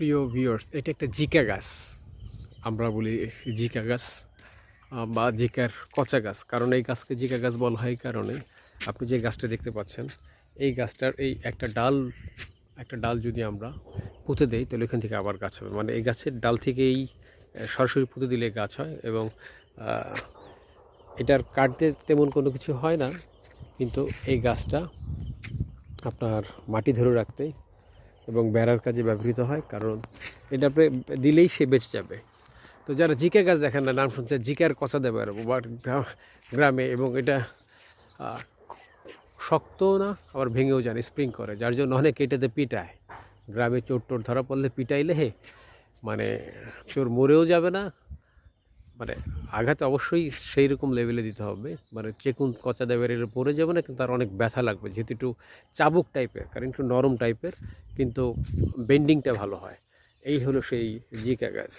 প্রিয় ভিউয়ার্স এটা একটা জিকা গাছ। আমরা বলি জিকা গাছ বা জিকার কচা গাছ। কারণ এই গাছকে জিকা গাছ বলা হয় কারণে। আপনি যে গাছটা দেখতে পাচ্ছেন, এই গাছটার এই একটা ডাল একটা ডাল যদি আমরা পুঁতে দেই, তাহলে এখান থেকে আবার গাছ হবে। মানে এই গাছের ডাল থেকেই সরাসরি পুঁতে দিলে গাছ হয় এবং এটার কাটতে তেমন কোনো কিছু হয় না। কিন্তু এই গাছটা আপনার মাটি ধরে রাখতে এবং বেড়ার কাজে ব্যবহৃত হয়, কারণ এটা দিলেই সে বেঁচে যাবে। তো যারা জিকা গাছ দেখেন না, নাম শুনছে জিকার কচা দেবে আর বা গ্রা- গ্রামে এবং এটা শক্ত না, আবার ভেঙেও যান স্প্রিং করে, যার জন্য অনেক এটাতে পিটায়। গ্রামে চোর টোর ধরা পড়লে পিটাইলে হে মানে চোর মরেও যাবে না মানে আঘাত অবশ্যই সেই রকম লেভেলে দিতে হবে। মানে চেকুন কচা দেবের পরে পড়ে যাবে না, কিন্তু তার অনেক ব্যথা লাগবে। যেহেতু একটু চাবুক টাইপের কারণ একটু নরম টাইপের কিন্তু বেন্ডিংটা ভালো হয়। এই হলো সেই জিকা গাছ।